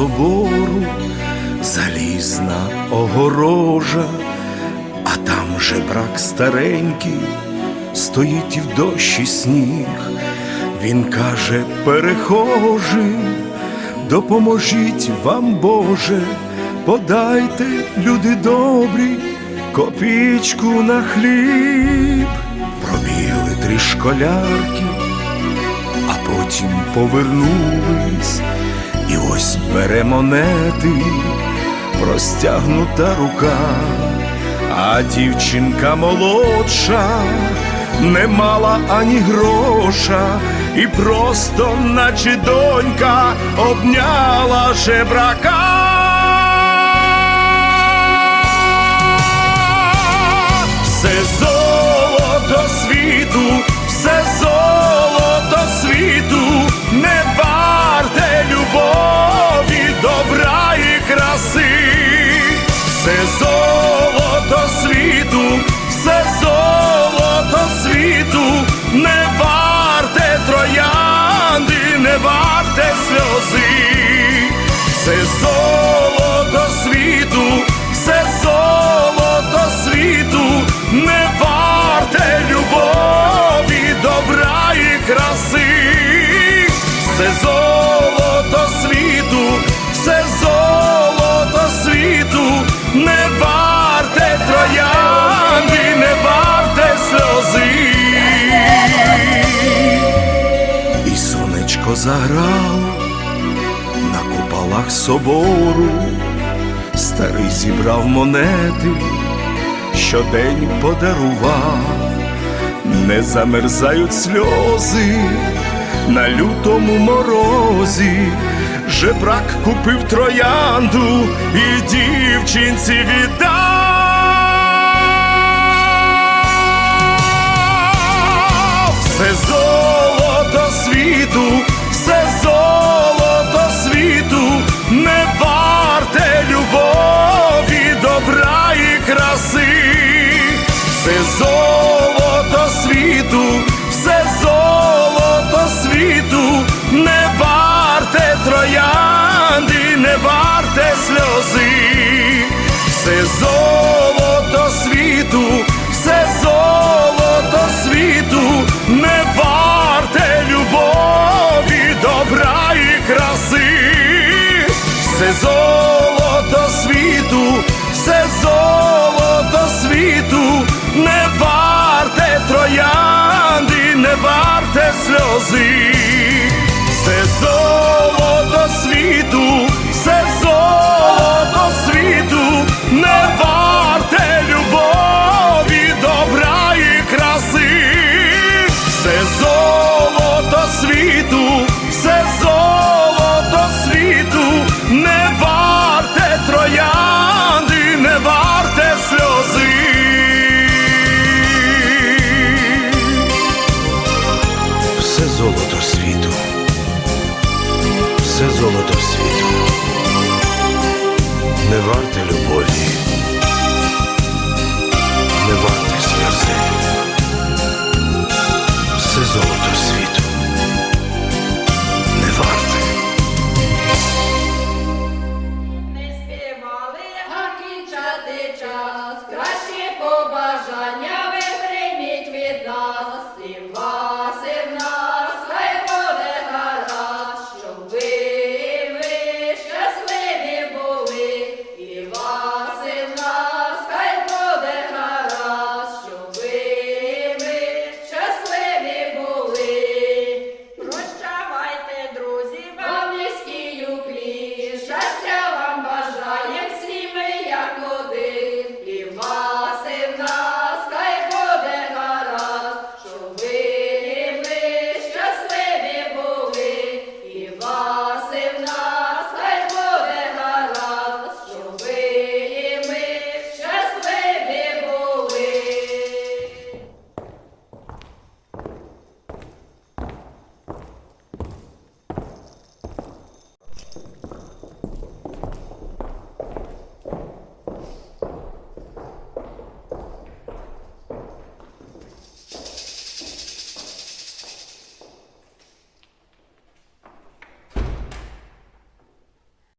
собору, залізна огорожа, а там же брак старенький, стоїть і в дощі сніг. Він каже, перехожий, допоможіть вам, Боже, подайте, люди добрі, копійку на хліб. Пробігли три школярки, а потім повернулись, і ось бере монети, простягнута рука, а дівчинка молодша не мала ані гроша, і просто, наче донька, обняла жебрака. Сльози, все золото світу, все золото світу, не варте любові, добра і краси, все золото світу, все золото світу, не варте троянди, не варте сльози. І сонечко заграло куполах собору, старий зібрав монети, щодень подарував, не замерзають сльози на лютому морозі. Жебрак купив троянду і дівчинці віддав. Все все світу, все золото світу, не варте троянди, не варте сльози. Все золото світу, все золото світу, не варте любові, не варте сльози.